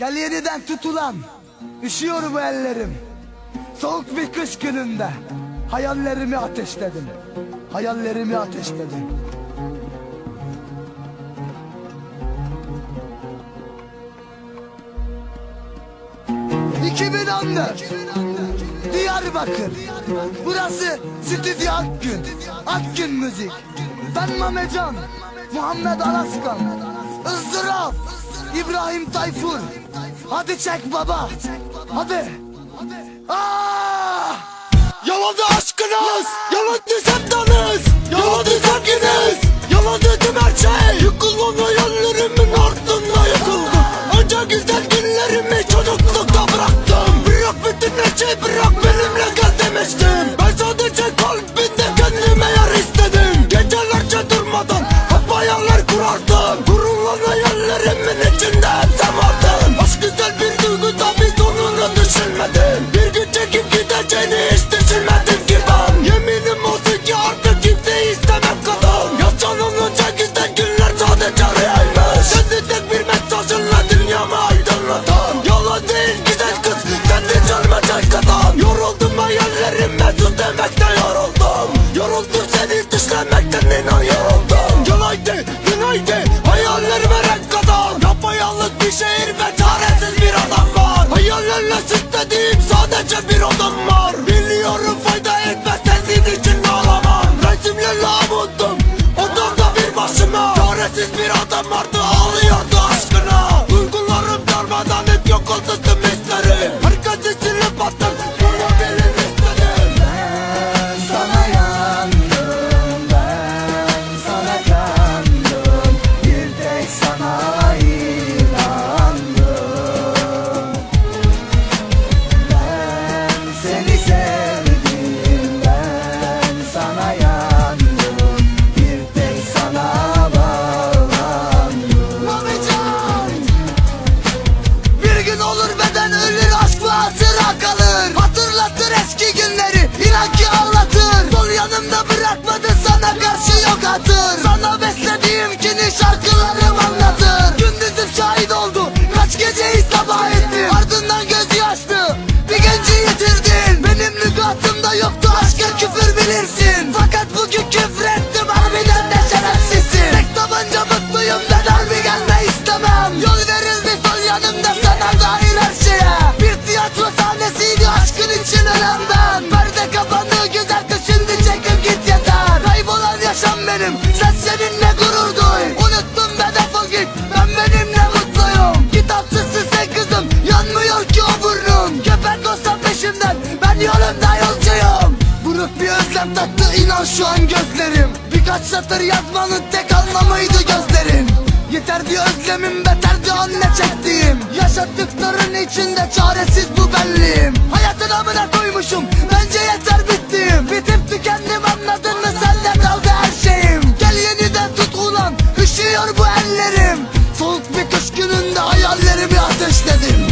Gel yeniden tutulan Üşüyor bu ellerim. Soğuk bir kış gününde Hayallerimi ateşledim. Hayallerimi ateşledim. ...2014 Diyarbakır. Burası Stüdyo Akgün. Akgün Müzik. Ben Mamecan Muhammed Alaskan. Izdırap İbrahim Tayfur Hadi çek baba. Hadi. Aa! Yalandı aşkınız. Yalandı sevdanız Yalandı sevginiz Yalandı tüm her şey. Yıkılan hayallerimin ardında yıkıldım. Önce güzel günlerimi çocuklukta bıraktım. Büyük bütün her şey bırak benimle gel demiştim. Ben sadece kalbinde kendime yer istedim. Gecelerce durmadan hep hayaller kurardım Hayallerimin içinde hep sen Hayallerle süslediğim sadece bir odam var. Biliyorum fayda etmez sensin için ağlamam. Resimlerle avundum odamda bir başıma. Çaresiz bir adam vardı ağlıyordu günleri inan ki ağlatır Sol yanımda bırakmadı sana karşı yok hatır. Sana beslediğim kini şarkılarım anlatır. Gündüzüm şahit oldu kaç geceyi sabah ettim. Ardından gözü yaşlı bir genci yitirdin. Benim lügatımda yoktu aşka küfür bilirsin. Fakat bugün küfür ettim harbiden de şerefsizsin. Tek tabanca mutluyum ben harbi gelme istemem. Yol verildi sol yanımda Anlık bir özlem tattı inan şu an gözlerim. Birkaç satır yazmanın tek anlamıydı gözlerin. Yeterdi özlemim beterdi anne çektiğim. Yaşattıkların içinde çaresiz bu benliğim. Hayatın amına koymuşum bence yeter bittiğim Bitip tükendim anladın mı? Senle kaldı her şeyim. Gel yeniden tut ulan üşüyor bu ellerim. Soğuk bir kış gününde hayallerimi ateşledim.